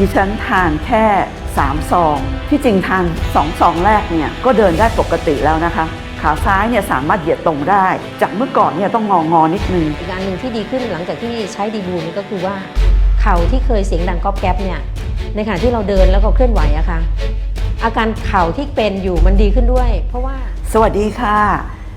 ดิฉันทานแค่ 3 ซอง ที่จริงทาน2ซองแรกเนี่ยก็เดินได้ปกติแล้วนะคะ ขาซ้ายเนี่ยสามารถเหยียดตรงได้ จากเมื่อก่อนเนี่ยต้องงองอนิดนึง อีกอันหนึ่งที่ดีขึ้นหลังจากที่ใช้ดีบูนี่ก็คือว่า เข่าที่เคยเสียงดังก๊อบแก๊บเนี่ยในขณะที่เราเดินแล้วก็เคลื่อนไหวอะค่ะอาการเข่าที่เป็นอยู่มันดีขึ้นด้วย เพราะว่า สวัสดีค่ะ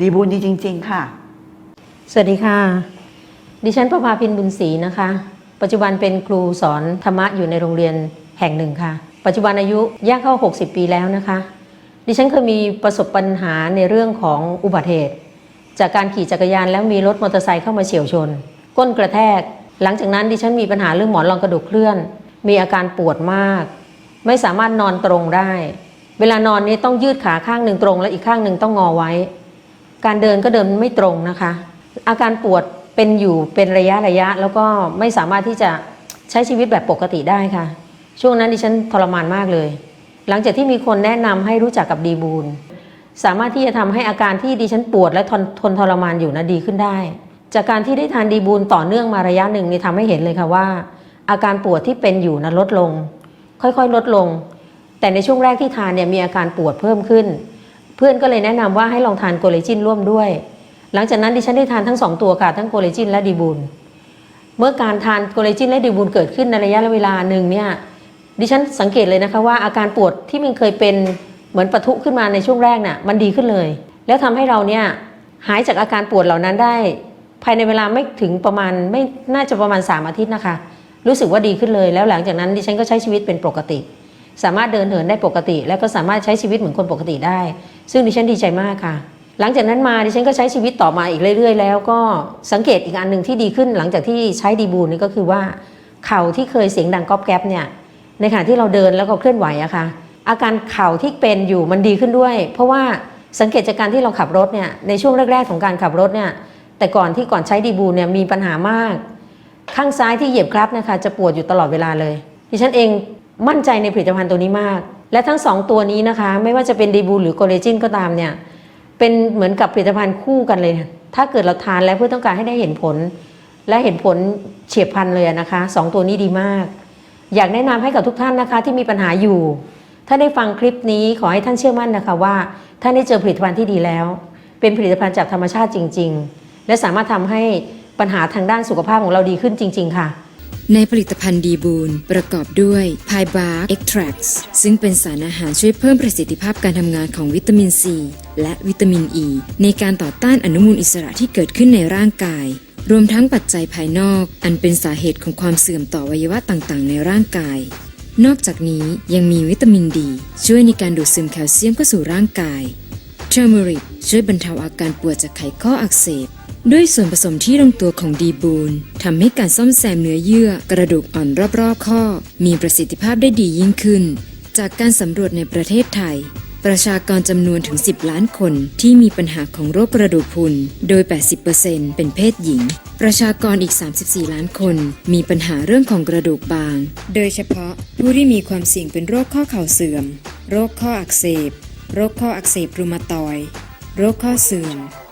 ดีบูลดีจริง ๆ ค่ะ สวัสดีค่ะ ดิฉันประภาพินบุญศรีนะคะ ปัจจุบันเป็นครูสอนธรรมะอยู่ในโรงเรียนแห่งหนึ่งค่ะ ปัจจุบันอายุย่างเข้า 60 ปีแล้วนะคะ ดิฉันเคยมีประสบปัญหาในเรื่องของอุบัติเหตุ จากการขี่จักรยานแล้วมีรถมอเตอร์ไซค์เข้ามาเฉียวชน ก้นกระแทก หลังจากนั้นดิฉันมีปัญหาเรื่องหมอนรองกระดูกเคลื่อน มีอาการปวดมาก ไม่สามารถนอนตรงได้ เวลานอนนี้ต้องยืดขาข้างหนึ่งตรง และอีกข้างหนึ่งต้องงอไว้ การเดินก็เดินไม่ตรงนะคะ อาการปวดเป็นอยู่เป็นระยะระยะ แล้วก็ไม่สามารถที่จะใช้ชีวิตแบบปกติได้ค่ะ ช่วงนั้นดิฉันทรมานมากเลย หลังจากที่มีคนแนะนำให้รู้จักกับดีบูลสามารถที่จะทำให้อาการที่ดิฉันปวดและทนทนทรมานอยู่นะดีขึ้นได้ จากการที่ได้ทานดีบูลต่อเนื่องมาระยะหนึ่งนี่ทำให้เห็นเลยค่ะว่า อาการปวดที่เป็นอยู่นะลดลง ค่อยๆลดลง แต่ในช่วงแรกที่ทานเนี่ยมีอาการปวดเพิ่มขึ้น เพื่อนก็เลยแนะนำว่าให้ลองทานโกเลจินร่วมด้วย หลังจากนั้นดิฉันได้ทานทั้งสองตัวค่ะทั้งโกเลจินและดีบูลเมื่อการทานโกเลจินและดีบูลเกิดขึ้นในระยะเวลาหนึ่งเนี่ยดิฉันสังเกตเลยนะคะว่าอาการปวดที่มันเคยเป็นเหมือนปะทุขึ้นมาในช่วงแรกน่ะมันดีขึ้นเลย แล้วทำให้เราเนี่ยหายจากอาการปวดเหล่านั้นได้ ภายในเวลาไม่ถึงประมาณไม่น่าจะประมาณ 3 อาทิตย์นะคะ รู้สึกว่าดีขึ้นเลยแล้วหลังจากนั้นดิฉันก็ใช้ชีวิตเป็นปกติ สามารถเดินเหินได้ปกติ แล้วก็สามารถใช้ชีวิตเหมือนคนปกติได้ ซึ่งดิฉันดีใจมากค่ะ หลังจากนั้นมาดิฉันก็ใช้ชีวิตต่อมาอีกเรื่อย ๆ แล้วก็สังเกตอีกอันหนึ่งที่ดีขึ้น หลังจากที่ใช้ดีบูลนี่ก็คือว่า เข่าที่เคยเสียงดังก๊อบแก๊บเนี่ยในขณะที่เราเดินแล้วก็เคลื่อนไหวอะค่ะอาการเข่าที่เป็นอยู่มันดีขึ้นด้วย เพราะว่าสังเกตจากการที่เราขับรถเนี่ยในช่วงแรก ๆ ของการขับรถเนี่ยแต่ก่อนที่ก่อนใช้ดีบูลเนี่ยมีปัญหามาก ข้างซ้ายที่เหยียบคลัตช์นะคะจะปวดอยู่ตลอดเวลาเลยดิฉันเอง มั่นใจในผลิตภัณฑ์ตัวนี้มาก และทั้งสองตัวนี้นะคะ ไม่ว่าจะเป็นดีบูหรือโกเลจินก็ตามเนี่ยเป็นเหมือนกับผลิตภัณฑ์คู่กันเลย ถ้าเกิดเราทานแล้วเพื่อต้องการให้ได้เห็นผล และเห็นผลเฉียบพลันเลยนะคะสองตัวนี้ดีมาก อยากแนะนำให้กับทุกท่านนะคะที่มีปัญหาอยู่ ถ้าได้ฟังคลิปนี้ขอให้ท่านเชื่อมั่นนะคะว่าท่านได้เจอผลิตภัณฑ์ที่ดีแล้ว เป็นผลิตภัณฑ์จากธรรมชาติจริง ๆ และสามารถทำให้ปัญหาทางด้านสุขภาพของเราดีขึ้นจริง ๆ ค่ะ ในผลิตภัณฑ์ดีบูนประกอบด้วยไพบาร์เอ็กทรักซึ่งเป็นสารอาหารช่วยเพิ่มประสิทธิภาพการทำงานของวิตามินซี และวิตามินอ e ีในการต่อต้านอนุมูลอิสระที่เกิดขึ้นในร่างกาย รวมทั้งปัจจัยภายนอก อันเป็นสาเหตุของความเสื่อมต่อวัยวะต่างๆ ในร่างกาย นอกจากนี้ยังมีวิตามินดี ช่วยในการดูดซึมแคลเซียมเข้าสู่ร่างกายเทอร์เมริกช่วยบรรเทาอาการปวดจากไขข้ออักเสบ ด้วยส่วนผสมที่ลงตัวของดีบูนทำให้การซ่อมแซมเนื้อเยื่อกระดูกอ่อนรอบๆ ข้อ มีประสิทธิภาพได้ดียิ่งขึ้น จากการสำรวจในประเทศไทย ประชากรจำนวนถึง 10 ล้านคนที่มีปัญหาของโรคกระดูกพรุน โดย 80%เป็นเพศหญิง ประชากรอีก 34 ล้านคน มีปัญหาเรื่องของกระดูกบาง โดยเฉพาะผู้ที่มีความเสี่ยงเป็นโรคข้อเข่าเสื่อม โรคข้ออักเสบ โรคข้ออักเสบรูมาตอย โรคข้อเสื่อม